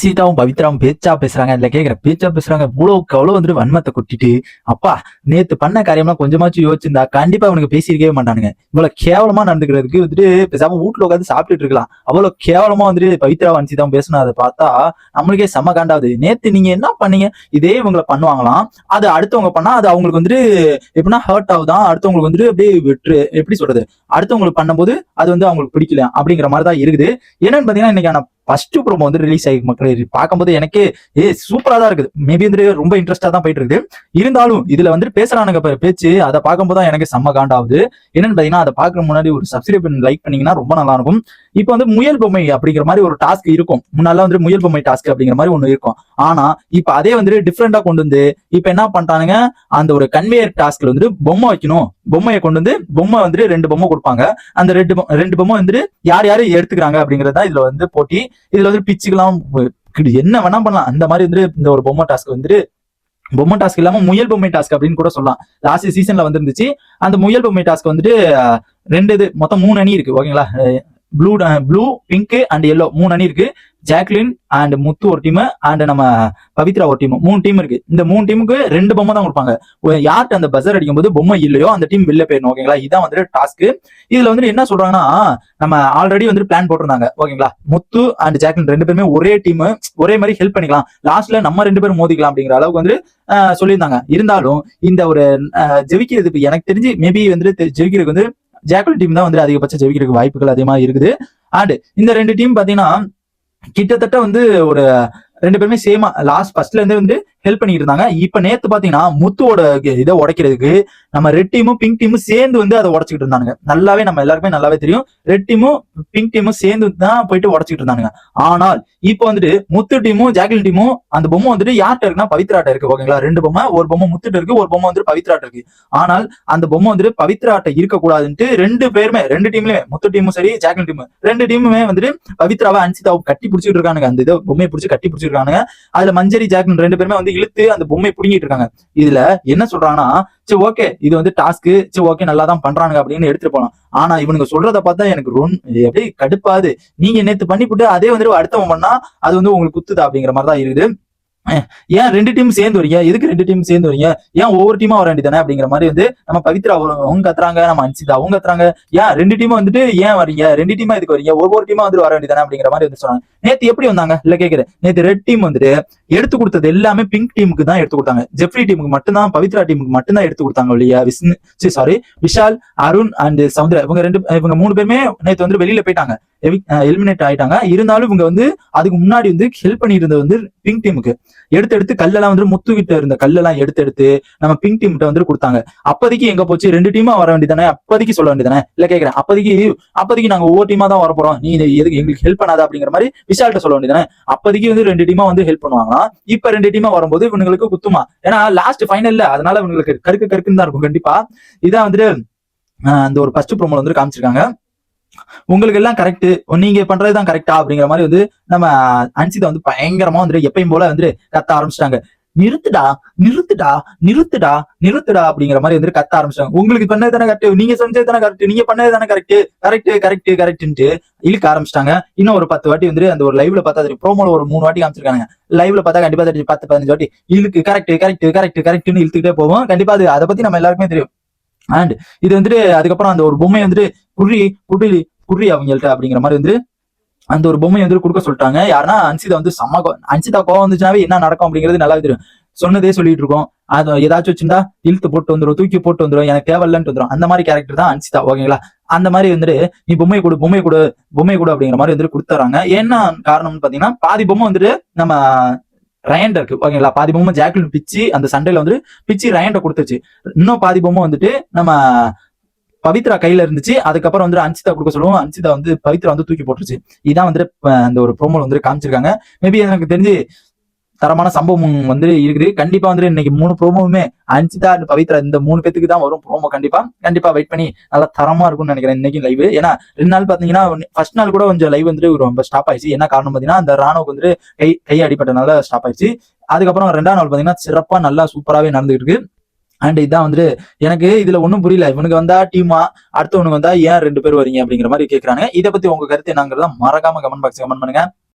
சீதாவும் பவித்ராவும் பேச்சா பேசுறாங்க இல்ல கேக்குற பேச்சா பேசுறாங்க இவ்வளவுக்கு அவ்வளவு வந்துட்டு வன்மத்தை கொட்டிட்டு அப்பா நேத்து பண்ண காரியம்லாம் கொஞ்சமாச்சும் யோசிச்சிருந்தா கண்டிப்பா அவனுக்கு பேசியிருக்கவே மாட்டானுங்க. இவ்வளவு கேவலமா நடந்துக்கிறதுக்கு வந்துட்டு பேசாம வீட்டுல உட்காந்து சாப்பிட்டுட்டு இருக்கலாம். அவ்வளவு கேவலமா வந்துட்டு பவித்ரா சீதாவும் பேசணும் அதை பார்த்தா நம்மளுக்கே செம்ம காண்டாவது நேத்து நீங்க என்ன பண்ணீங்க? இதே இவங்களை பண்ணுவாங்களாம். அது அடுத்தவங்க பண்ணா அது அவங்களுக்கு வந்துட்டு எப்படின்னா ஹர்ட் ஆகுதான். அடுத்தவங்களுக்கு வந்துட்டு அப்படியே விட்டு எப்படி சொல்றது? அடுத்தவங்களுக்கு பண்ணும்போது அது வந்து அவங்களுக்கு பிடிக்கல அப்படிங்கிற மாதிரி தான் இருக்குது. என்னன்னு பாத்தீங்கன்னா இன்னைக்கான ஃபர்ஸ்ட் ப்ரோமோ வந்து ரிலீஸ் ஆகி மக்கள் பார்க்கும்போது எனக்கு ஏ சூப்பரா தான் இருக்குது. மேபி வந்து ரொம்ப இன்ட்ரெஸ்டா தான் போயிட்டு இருக்குது இருந்தாலும் இதுல வந்து பேசுறானுங்க பேச்சு அதை பார்க்கும்போது தான் எனக்கு செம்ம காண்டாவது என்னன்னு பாத்தீங்கன்னா அதை பாக்குற முன்னாடி ஒரு சப்ஸ்கிரைப் லைக் பண்ணீங்கன்னா ரொம்ப நல்லா இருக்கும் இப்போ வந்து முயல் பொம்மை அப்படிங்கிற மாதிரி ஒரு டாஸ்க் இருக்கும். முன்னால வந்து முயல் பொம்மை டாஸ்க் அப்படிங்கிற மாதிரி ஒண்ணு இருக்கும். ஆனா இப்ப அதே வந்துட்டு டிஃப்ரெண்டா கொண்டு வந்து இப்ப என்ன பண்ணிட்டானுங்க அந்த ஒரு கன்வேயர் டாஸ்க்ல வந்துட்டு பொம்மை வைக்கணும். பொம்மையை கொண்டு வந்து பொம்மை வந்துட்டு ரெண்டு பொம்மை கொடுப்பாங்க. அந்த ரெண்டு ரெண்டு பொம்மை வந்துட்டு யார் யார் எடுத்துக்கிறாங்க அப்படிங்கறத தான் இதுல வந்து போட்டி இதுல வந்து பிச்சுக்கெல்லாம் என்ன வேணா பண்ணலாம். அந்த மாதிரி வந்து இந்த ஒரு பொம்மை டாஸ்க் வந்துட்டு பொம்மை டாஸ்க் இல்லாம முயல் பொம்மை டாஸ்க் அப்படின்னு கூட சொல்லலாம். லாஸ்ட் சீசன்ல வந்துருந்துச்சு. அந்த முயல் பொம்மை டாஸ்க் வந்துட்டு ரெண்டு இது மொத்தம் மூணு அணி இருக்கு ஓகேங்களா blue blue pink and yellow மூணு அணி இருக்கு. ஜாக்லின் அண்ட் முத்து ஒரு டீம் அண்ட் நம்ம பவித்ரா ஒரு டீம் மூணு டீம் இருக்கு. இந்த மூணு டீமுக்கு ரெண்டு பொம்மை தான் கொடுப்பாங்க. ஒரு யார்கிட்ட அந்த பஸர் அடிக்கும்போது பொம்மை இல்லையோ அந்த டீம் வெளில போயிடணும் ஓகேங்களா இதான் வந்துட்டு டாஸ்க் இதுல வந்துட்டு என்ன சொல்றாங்கன்னா நம்ம ஆல்ரெடி வந்துட்டு பிளான் போட்டிருந்தாங்க. ஓகேங்களா? முத்து அண்ட் ஜாக்லின் ரெண்டு பேருமே ஒரே டீம் ஒரே மாதிரி ஹெல்ப் பண்ணிக்கலாம். லாஸ்ட்ல நம்ம ரெண்டு பேரும் மோதிக்கலாம் அப்படிங்கிற அளவுக்கு வந்து சொல்லியிருந்தாங்க. இருந்தாலும் இந்த ஒரு ஆஹ், ஜெயிக்கிறதுக்கு எனக்கு தெரிஞ்சு மேபி வந்துட்டு தெ- ஜெயிக்கிறதுக்கு வந்து ஜாக்லின் டீம் தான் வந்து அதிகபட்சம் ஜெயிக்கிறதுக்கு வாய்ப்புகள் அதிகமா இருக்குது. அண்ட் இந்த ரெண்டு டீம் பாத்தீங்கன்னா கிட்டத்தட்ட வந்து ஒரு ரெண்டு பேருமே சேமா லாஸ்ட் ஃபர்ஸ்ட்ல இருந்தே வந்து ஹெல்ப் பண்ணிட்டு இருந்தாங்க இப்ப நேத்து பாத்தீங்கன்னா முத்துவோட இதை உடைக்கிறதுக்கு நம்ம ரெட் டீமும் பிங்க் டீமும் சேர்ந்து வந்து அதை உடச்சிக்கிட்டு இருந்தாங்க நல்லாவே நம்ம எல்லாருக்குமே நல்லாவே தெரியும். ரெட் டீமும் பிங்க் டீமும் சேர்ந்து தான் போயிட்டு உடைச்சிட்டு இருந்தாங்க ஆனால் இப்போ வந்துட்டு முத்து டீமும் ஜாக்லின் டீமும் அந்த பொம்மை வந்துட்டு யார்கிட்ட இருக்குன்னா பவித்ராட்ட இருக்கு ஓகேங்களா? ரெண்டு பொம்மை ஒரு பொம்மை முத்துட்டு இருக்கு ஒரு பொம்மை வந்துட்டு பவித்ராட்ட இருக்கு. ஆனால் அந்த பொம்மை வந்துட்டு பவித்ராட்ட இருக்கக்கூடாதுன்ட்டு ரெண்டு பேருமே ரெண்டு டீம்லயுமே முத்து டீமும் சரி ஜாக்லின் டீமும் ரெண்டு டீமுமே வந்துட்டு பவித்ராவை அன்சிதாவை கட்டி பிடிச்சிட்டு இருக்கானுங்க. அந்த இதை பொம்மையை பிடிச்சி கட்டி பிடிச்சிருக்கானுங்க அதுல மஞ்சரி ஜாக்லின் ரெண்டு பேருமே வந்து இழுத்து அந்த பொம்மையை புடுங்கிட்டு இருக்காங்க. இதுல என்ன சொல்றாங்கன்னா சரி ஓகே இது வந்து டாஸ்க்கு சரி ஓகே நல்லா தான் பண்றானுங்க அப்படின்னு எடுத்துட்டு போலாம். ஆனா இவனுங்க சொல்றத பார்த்தா எனக்கு ரொன் எப்படி கடுப்பாது நீங்க நேத்து பண்ணிவிட்டு அதே வந்துட்டு அடுத்தவன் பண்ணா அது வந்து உங்களுக்கு குத்துதா அப்படிங்கிற மாதிரி தான் இருக்குது. ஏன் ரெண்டு டீம் சேர்ந்து வரீங்க? எதுக்கு ரெண்டு டீம் சேர்ந்து வரீங்க? ஏன் ஒவ்வொரு டீமா வர வேண்டியதானே அப்படிங்கிற மாதிரி வந்து நம்ம பவித்ரா அவங்க கத்துறாங்க நம்ம அன்சிதா அவங்க கத்துறாங்க. ஏன் ரெண்டு டீமும் வந்துட்டு ஏன் வரீங்க? ரெண்டு டீமா இதுக்கு வரீங்க? ஒவ்வொரு டீமா வந்து வர வேண்டியதானே அப்படிங்கிற மாதிரி வந்து சொன்னாங்க. நேத்து எப்படி வந்தாங்க? இல்ல கேக்குறேன் நேத்து ரெட் டீம் வந்துட்டு எடுத்து கொடுத்தது எல்லாமே பிங்க் டீமுக்கு தான் எடுத்து கொடுத்தாங்க. ஜெஃப்ரி டீமுக்கு மட்டும்தான் பவித்ரா டீமுக்கு மட்டும்தான் எடுத்து கொடுத்தாங்க இல்லையா? விஷ்ணு சாரி விஷால் அருண் அண்ட் சவுந்தரா இவங்க ரெண்டு இவங்க மூணு பேருமே நேத்து வந்து வெளியில போயிட்டாங்க. எலிமினேட் ஆயிட்டாங்க. இருந்தாலும் இவங்க வந்து அதுக்கு முன்னாடி வந்து ஹெல்ப் பண்ணியிருந்தது வந்து பிங்க் டீமுக்கு எடுத்து எடுத்து கல்லெல்லாம் வந்து முத்துகிட்ட இருந்த கல்லெல்லாம் எடுத்து எடுத்து நம்ம பிங்க் டீம் கிட்ட வந்து கொடுத்தாங்க. அப்போதைக்கு எங்க போச்சு? ரெண்டு டீமா வர வேண்டியதானே அப்போதைக்கு சொல்ல வேண்டியதானே இல்ல கேக்குறேன். அப்போதைக்கு அப்போதைக்கு நாங்க ஒவ்வொரு டீமா தான் வர போறோம். நீ எதுக்கு எங்களுக்கு ஹெல்ப் பண்ணாத அப்படிங்கிற மாதிரி விஷால்கிட்ட சொல்ல வேண்டியதானே அப்போதைக்கு வந்து ரெண்டு டீமா வந்து ஹெல்ப் பண்ணுவாங்கன்னா இப்ப ரெண்டு டீமா வரும்போது இவங்களுக்கு குத்துமா? ஏன்னா லாஸ்ட் ஃபைனல்ல அதனால இவங்களுக்கு கருக்கு கருக்குன்னு தான் இருக்கும். கண்டிப்பா. இதான் வந்துட்டு ஆஹ் அந்த ஒரு ஃபர்ஸ்ட் ப்ரோமோல வந்து காமிச்சிருக்காங்க. உங்களுக்கு எல்லாம் கரெக்ட் நீங்க பண்றதுதான் கரெக்டா அப்படிங்கிற மாதிரி வந்து நம்ம அன்சிதா வந்து பயங்கரமா வந்துட்டு எப்பயும் போல வந்து கத்த ஆரம்பிச்சிட்டாங்க. நிறுத்துடா நிறுத்துடா நிறுத்துடா நிறுத்துடா அப்படிங்கிற மாதிரி வந்து கத்த ஆரம்பிச்சிட்டாங்க. உங்களுக்கு பண்ணது தானே கரெக்ட் நீங்க செஞ்சது தானே கரெக்ட் நீங்க பண்ணது தானே கரெக்ட் கரெக்ட் கரெக்ட் கரெக்ட்ன்ட்டு இழுக்க ஆரம்பிச்சிட்டாங்க. இன்னும் ஒரு பத்து வாட்டி வந்துட்டு அந்த ஒரு லைவ்ல பார்த்தா தெரியும். ப்ரோமோல ஒரு மூணு வாட்டி காமிச்சிருக்காங்க லைவ்ல பார்த்தா கண்டிப்பா தெரியும். பத்து பதினஞ்சு வாட்டி இழுக்கு கரெக்ட் கரெக்ட் கரெக்ட் கரெக்ட்னு இழுத்துக்கிட்டே போவோம். கண்டிப்பா அது அதை பத்தி நம்ம எல்லாருக்குமே தெரியும். அண்ட் இது வந்துட்டு அதுக்கப்புறம் அந்த ஒரு பொம்மை வந்துட்டு குறி குடி குறி அவங்கள்ட்ட அப்படிங்கிற மாதிரி வந்து அந்த ஒரு பொம்மையை வந்து கொடுக்க சொல்லிட்டாங்க. யாருன்னா அன்சிதா வந்து செம்ம கோ- அன்சிதா கோவம் வந்துச்சுனாவே என்ன நடக்கும் அப்படிங்கிறது நல்லா தெரியும். சொன்னதே சொல்லிட்டு இருக்கோம். அது ஏதாச்சும் வச்சிருந்தா இழுத்து போட்டு வந்துடும் தூக்கி போட்டு வந்துடும் எனக்கு தேவையில்லன்ட்டு வந்துடும் அந்த மாதிரி கேரக்டர் தான் அன்சிதா ஓகேங்களா? அந்த மாதிரி வந்துட்டு நீ பொம்மை கொடு பொம்மை கொடு பொம்மை கொடு அப்படிங்கிற மாதிரி வந்துட்டு கொடுத்துறாங்க. என்ன காரணம்னு பாத்தீங்கன்னா பாதி பொம்மை வந்துட்டு நம்ம ரயன்ட இருக்கு. ஓகேங்களா? பாதி பொம்மை ஜாக்லின் பிச்சு அந்த சண்டையில வந்து பிச்சு ரயன்ட கொடுத்துச்சு இன்னும் பாதி பொம்மை வந்துட்டு நம்ம பவித்ரா கையில இருந்துச்சு. அதுக்கப்புறம் வந்து அன்சிதா கொடுக்க சொல்லுவோம். அன்சிதா வந்து பவித்ரா வந்து தூக்கி போட்டுருச்சு. இதான் வந்துட்டு அந்த ஒரு ப்ரோமோல வந்து காமிச்சிருக்காங்க. மேபி எனக்கு தெரிஞ்சு தரமான சம்பவம் வந்து இருக்குது. கண்டிப்பா வந்து இன்னைக்கு மூணு ப்ரோமோவுமே and பவித்ரா இந்த மூணு பேத்துக்கு தான் வரும் ப்ரோமோ கண்டிப்பா. கண்டிப்பா வெயிட் பண்ணி நல்லா தரமா இருக்கும்னு நினைக்கிறேன் இன்னைக்கு லைவ் ஏன்னா ரெண்டு நாள் பாத்தீங்கன்னா ஃபர்ஸ்ட் நாள் கூட கொஞ்சம் லைவ் வந்துட்டு ரொம்ப ஸ்டாப் ஆயிடுச்சு. என்ன காரணம் பாத்தீங்கன்னா அந்த ராணுவுக்கு வந்துட்டு கை கை அடிப்பட்டனால ஸ்டாப் ஆயிடுச்சு. அதுக்கப்புறம் ரெண்டாம் நாள் பாத்தீங்கன்னா சிறப்பா நல்லா சூப்பராகவே நடந்துகிட்டு இருக்கு. அண்ட் இதான் வந்துட்டு எனக்கு இதுல ஒண்ணும் புரியல. இவனுக்கு வந்தா டீமா அடுத்தவனுக்கு வந்தா ஏன் ரெண்டு பேர் வரீங்க அப்படிங்கிற மாதிரி கேக்குறாங்க இதை பத்தி உங்க கருத்து என்னங்கிறத மறக்காம கமெண்ட் பாக்ஸ் கமெண்ட் பண்ணுங்க.